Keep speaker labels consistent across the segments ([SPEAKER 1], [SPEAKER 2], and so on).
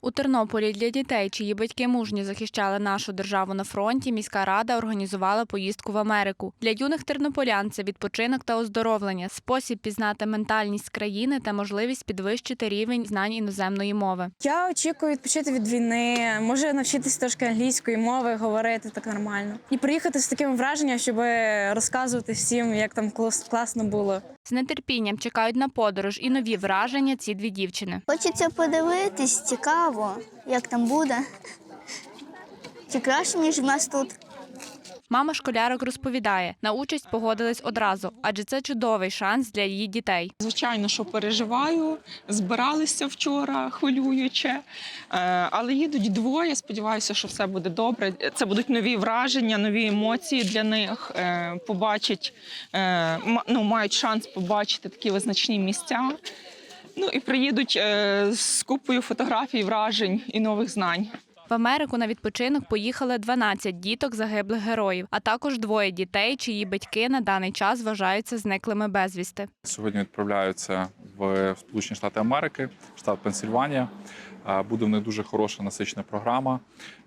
[SPEAKER 1] У Тернополі для дітей, чиї батьки мужньо захищали нашу державу на фронті, міська рада організувала поїздку в Америку. Для юних тернополян це відпочинок та оздоровлення, спосіб пізнати ментальність країни та можливість підвищити рівень знань іноземної мови.
[SPEAKER 2] Я очікую відпочити від війни, може навчитися трошки англійської мови, говорити так нормально. І приїхати з таким враженням, щоб розказувати всім, як там клас- класно було.
[SPEAKER 1] З нетерпінням чекають на подорож і нові враження ці дві дівчини.
[SPEAKER 3] Хочеться подивитись, цікаво, як там буде. Чи краще, ніж в нас тут?
[SPEAKER 1] Мама школярок розповідає, на участь погодились одразу, адже це чудовий шанс для її дітей.
[SPEAKER 4] Звичайно, що переживаю, збиралися вчора, хвилююче, Е, але їдуть двоє. Сподіваюся, що все буде добре. Це будуть нові враження, нові емоції для них. Е, Побачать, е, ну, мають шанс побачити такі визначні місця. Ну і приїдуть з купою фотографій, вражень і нових знань.
[SPEAKER 1] В Америку на відпочинок поїхали 12 діток загиблих героїв, а також двоє дітей, чиї батьки на даний час вважаються зниклими безвісти.
[SPEAKER 5] Сьогодні відправляються в Сполучені Штати Америки, штат Пенсільванія. Буде в них дуже хороша насичена програма,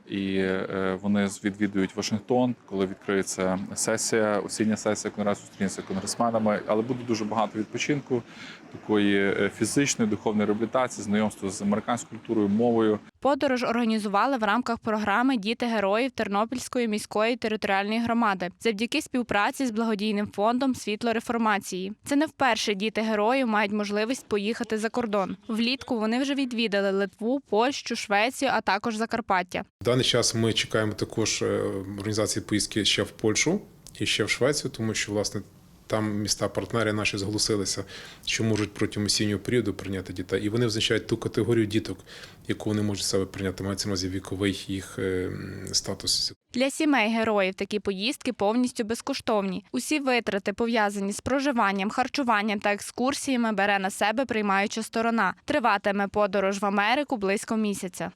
[SPEAKER 5] і е, вони відвідують Вашингтон, коли відкриється сесія, осіння сесія конгресу, зустрінуться з конгресменами. Але буде дуже багато відпочинку, такої е, фізичної, духовної реабілітації, знайомства з американською культурою, мовою.
[SPEAKER 1] Подорож організували в рамках програми Діти героїв Тернопільської міської територіальної громади завдяки співпраці з благодійним фондом Світло реформації. Це не вперше діти героїв мають можливість поїхати за кордон. Влітку вони вже відвідали Литву, Польщу, Швецію, а також Закарпаття.
[SPEAKER 6] В даний час ми чекаємо також е, організації поїздки ще в Польщу і ще в Швецію, тому що власне там міста партнери наші зголосилися, що можуть протягом осіннього періоду прийняти дітей, і вони визначають ту категорію діток, яку вони можуть себе прийняти. Мається на увазі віковий їх е, статус.
[SPEAKER 1] Для сімей героїв такі поїздки повністю безкоштовні. Усі витрати пов'язані з проживанням, харчуванням та екскурсіями бере на себе приймаюча сторона. Триватиме подорож в Америку близько місяця.